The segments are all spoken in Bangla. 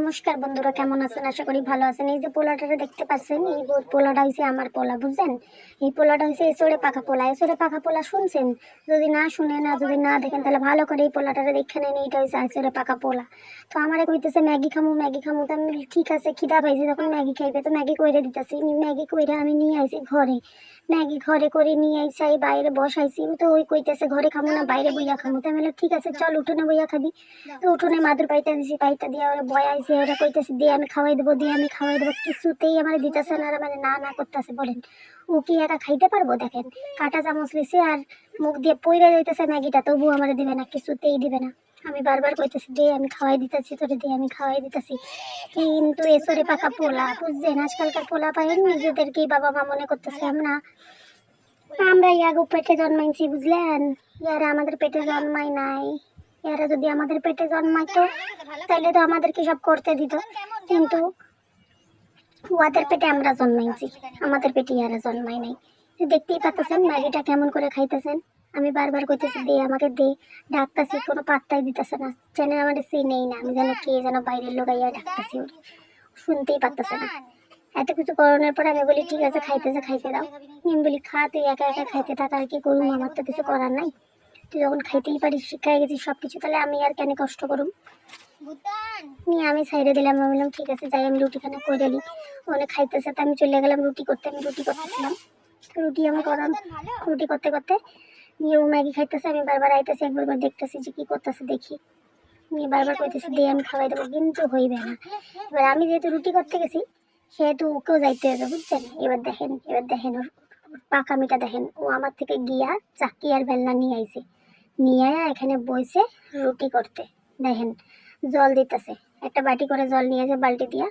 নমস্কার বন্ধুরা, কেমন আছেন? আশা করি ভালো আছেন। এই যে পোলাটা দেখতে পাচ্ছেন, এই পোলাটা হয়েছে আমার পোলা, বুঝছেন? এই পোলাটা হয়েছে এসরে পাকা পোলা। এসরে পাকা পোলা শুনছেন? যদি না শুনেন না যদি না দেখেন, তাহলে ভালো করে এই পোলাটারে দেখে নেন, এইটা হয়েছে এসরে পাকা পোলা। তো আমারে কইতেছে, ম্যাগি খামু ম্যাগি খামু। তো আমি ঠিক আছে, খিদা পাইছি তখন ম্যাগি খাইবে, তো ম্যাগি কইরে দিতেছি। ম্যাগি কইরে আমি নিয়ে আইছি ঘরে। ম্যাগি ঘরে করে নিয়ে আইসি এই বাইরে বসাইছি। তো ওই কইতেছে, ঘরে খামু না, বাইরে বইয়া খামু। তো আমি ঠিক আছে, চল উঠোনে বইয়া খাবি। তো উঠোনে মাদুর পাইতে দিছি, পাইতে দিয়ে ওরা বয়াইছে। ওরা কইতেছে দিয়ে আমি খাওয়াই দেবো দিয়ে আমি খাওয়াই দেবো। কিছুতেই আমার দিতেছে না মানে না না করতেছে, বলেন। ও কি একা খাইতে পারব, দেখেন? কাটা চামচ লিছে আর মুখ দিয়ে পইরা যাইতেছে ম্যাগিটা তবু আমার দিবে না, কিছুতেই দিবে না। আমি বারবার কইতেছি দিয়ে আমি খাওয়াই দিতেছি, তোরে দিয়ে আমি খাওয়াই দিতেছি। কিন্তু এসরে পাকা পোলা, বুঝছেন? আজকালকার পোলা পাইন নিজেদেরকেই বাবা মা মনে করতেছে, আমরা আমরা ইয়াগো পেটে জন্মাইছি, বুঝলেন? ইয়ারা আমাদের পেটে জন্মাই নাই। এরা যদি আমাদের পেটে জন্মাইতো, তাহলে তো আমাদেরকে সব করতে দিত। কিন্তু ওদের পেটে আমরা জন্মাইছি, আমাদের পেটে ইয়ারা জন্মাই নাই। দেখতেই পাচ্ছেন ম্যাগিটা কেমন করে খাইতেছেন। আমি বারবার কইতেছি, দে, আমাকে দে, ডাকতেছি, কোনো পাত্তাই দিতেছে না। যেন আমার সে নেই না, আমি যেন কে যেন বাইরের লোক আইয়া ডাকতাছি শুনতেই পারতেছে না। এত কিছু করানোর পর আমি বলি, ঠিক আছে, খাইতেছে, খাইতে দাও। আমি বলি, খা, তুই একা একা খাইতে থাক, আর কি করুম? আমার তো কিছু করার নাই। তুই যখন খাইতেই পারিস শিখাই গেছিস সব কিছু তাহলে আমি আর কেন কষ্ট করুম? নিয়ে আমি সাইডে দিলাম আমি বললাম ঠিক আছে যাই আমি রুটিখানা করে নিই ওখানে খাইতেছে তো আমি চলে গেলাম রুটি করতে আমি রুটি করতেছিলাম। রুটি আমি করাম রুটি করতে করতে নিয়ে ও ম্যাগি খাইতেছে আমি বারবার আইতেছি একবার করে দেখতেছি যে কী করতেছে দেখি। নিয়ে বারবার কইতেছি দিয়ে আমি খাওয়াই দেবো। কিন্তু হইবে না। এবার আমি যেহেতু রুটি করতে গেছি সেহেতু ওকেও যাইতে হবে বুঝছেন? এবার দেখেন এবার দেখেন ওর ওর পাকামিটা দেখেন। ও আমার থেকে গিয়া চাকি আর বেলনা নিয়ে আইছে। নিয়ে এখানে বইছে রুটি করতে। দেখেন, জল দিতেছে। একটা বাটি করে জল নিয়েছে বালতি দিয়া,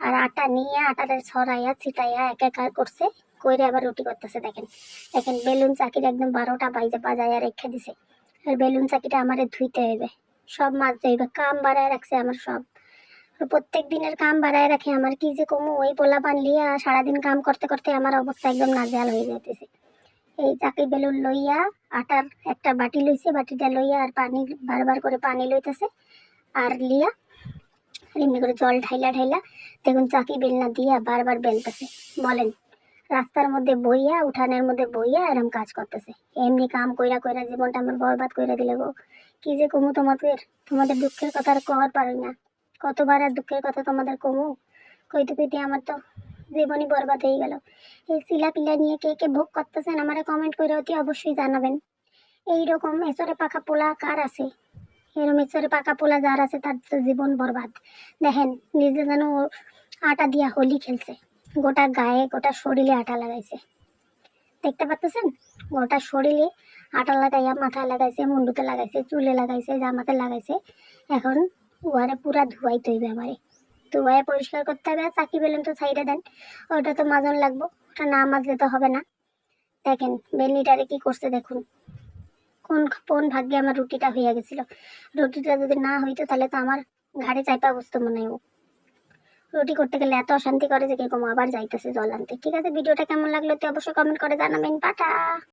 আর আটা নিয়ে আটাটা ছড়াইয়া ছিটাইয়া এক এক করছে, কইরে আবার রুটি করতেছে, দেখেন। দেখেন, বেলুন চাকির একদম বারোটা বাইজে বাজাইয়া রেখে দিছে। আর বেলুন চাকিটা আমারে ধুইতে হইবে। সব মাছ হইবে কাম বাড়ায় রাখছে আমার সব। প্রত্যেক দিনের কাম বাড়ায় রাখে, আমার কি যে কমু? ওই পোলা পান লিয়া সারাদিন কাম করতে করতে আমার অবস্থা একদম নাজেহাল হয়ে যাইতেছে। এই চাকি বেলুন লইয়া আটার একটা বাটি লইছে, বাটিটা লইয়া আর পানি, বারবার করে পানি লইতেছে আর লিয়া এমনি করে জল ঢাইলা ঢাইলা দেখুন চাকি বেলনা দিয়া বারবার বেলতেছে। বলেন, রাস্তার মধ্যে বইয়া, উঠানের মধ্যে বইয়া এরম কাজ করতেছে। এমনি কাম কইরা কইরা জীবনটা আমার বরবাদ কইরা দিলে গো। কি যে কমু তোমাদের? তোমাদের দুঃখের কথা আর কর পারি না। কতবার আর দুঃখের কথা তোমাদের কমু? কইতে কইতে আমার তো জীবনই বরবাদ হয়ে গেল। এই শিলা পিলা নিয়ে কে কে ভোগ করতেছেন আমারে কমেন্ট করে অতি অবশ্যই জানাবেন। এইরকম এসরে পাকা পোলা কার আছে? এরম এসরে পাকা পোলা যার আছে তার তো জীবন বরবাদ। দেখেন, নিজে যেন আটা দিয়া হোলি খেলছে। গোটা গায়ে, গোটা শরীরে আটা লাগাইছে। দেখতে পাচ্ছেন? গোটা শরীরে আটা লাগাইয়া মাথায় লাগাইছে, মুন্ডুতে লাগাইছে, চুলে লাগাইছে, জামাতে লাগাইছে। এখন উহারে পুরা ধুয়াইতে হইবে আমারে। ধুয়াই পরিষ্কার করতে হবে, আর চাকি বেলুন তো সাইডে দেন। ওটা তো মাজন লাগবো, ওটা না মাজলে তো হবে না। দেখেন, বেলনিটারে কি করছে দেখুন। কোন কোন ভাগ্যে আমার রুটিটা হইয়া গেছিল। রুটিটা যদি না হইতো, তাহলে তো আমার ঘাড়ে চাইপা বসতো মনে হয় রুটি করতে গেলে এত অশান্তি করে যে কীরকম আবার যাইতেছে জল আনতে। ঠিক আছে, ভিডিওটা কেমন লাগল তো অবশ্যই কমেন্ট করে জানাবেন। টাটা!